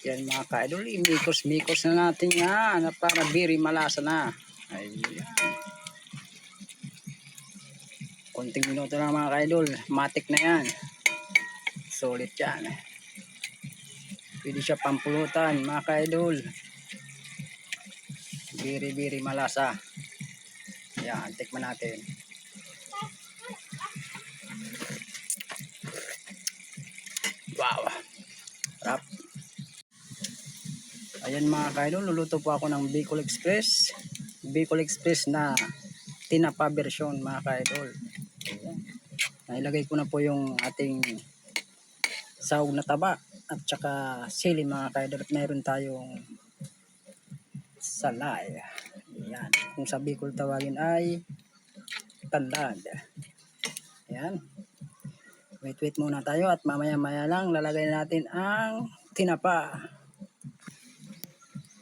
Yan mga ka-idol, imikos-mikos na natin yan na para biri malasa na. Ayan. Konting minuto na mga ka-idol, matik na yan. Solid yan. Pwede siya pampulutan mga ka-idol. Biri-biri malasa. Yan, tikman natin. Wow. Sarap. Ayan mga kaidol, luluto po ako ng Bicol Express. Bicol Express na tinapa version mga kaidol. Nailagay ko na po yung ating sahog na taba at saka sili mga kaidol at mayroon tayong salay. Ayan. Kung sa Bicol tawagin ay talad. Ayan. Wait, wait muna tayo at mamaya-maya lang lalagay natin ang tinapa.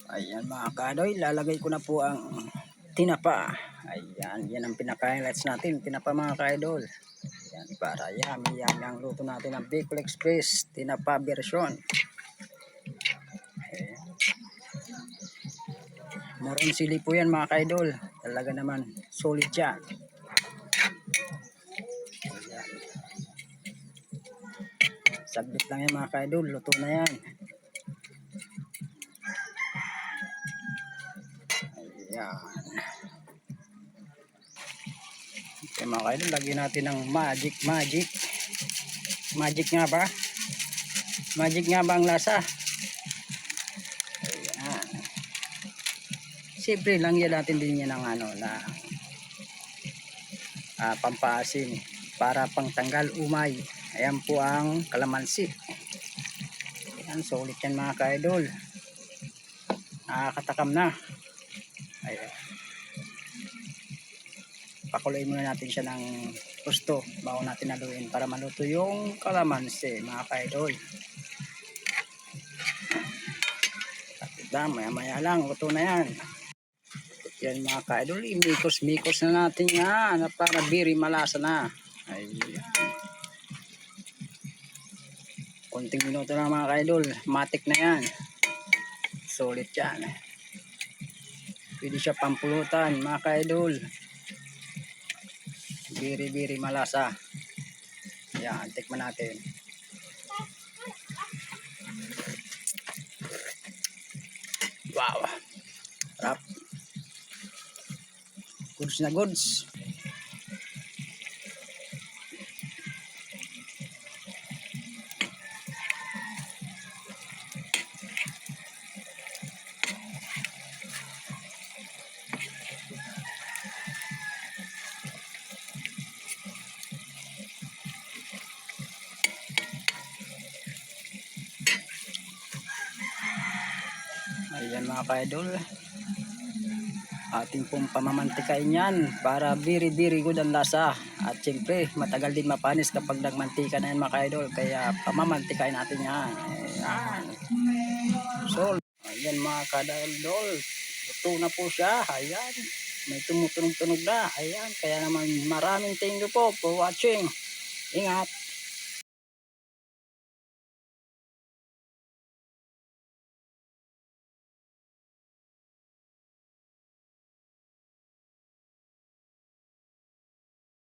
Ayan mga kadoy, lalagay ko na po ang tinapa. Ayan, yan ang pinaka-highlights natin, tinapa mga kaidol. Ayan, para yummy, yummy ang luto natin ng Bicol Express, tinapa version. Ayan. Moron sili po yan mga kaidol. Talaga naman, solid yan. Ayan. Saglit lang yan mga kaidol, luto na yan. Ayan. Okay mga kaidol, lagyan natin ng magic, magic. Magic nga ba? Magic nga ba ang lasa? Ayan. Siyempre, langyan natin din yan ng ano, na ah, pampaasim para pangtanggal umay. Ayan po ang kalamansi. Ayan, sulit yan mga ka-idol. Nakakatakam na. Ayan. Pakuluin muna natin siya ng gusto bago natin haluin para maluto yung kalamansi mga ka-idol. Tapos maya maya lang, luto na yan. Yan mga ka-idol, imikos-mikos na natin yan na para biri malasa na. Ayan. Konting minuto lang mga ka-idol, matik na yan. Solid yan. Pwede siya pampulutan mga ka-idol. Biri-biri malasa. Yan, tikman natin. Wow. Sarap. Goods na goods. Ayan mga ka-idol. Ating pong pamamantikain yan para very very good ang lasa. At siyempre matagal din mapanis kapag nagmantika na yan mga ka-idol. Kaya pamamantikain natin yan. Ayan. So, ayan mga ka-idol. Luto na po siya. Ayan. May tumutunog-tunog na. Ayan. Kaya naman maraming thank you po for watching. Ingat.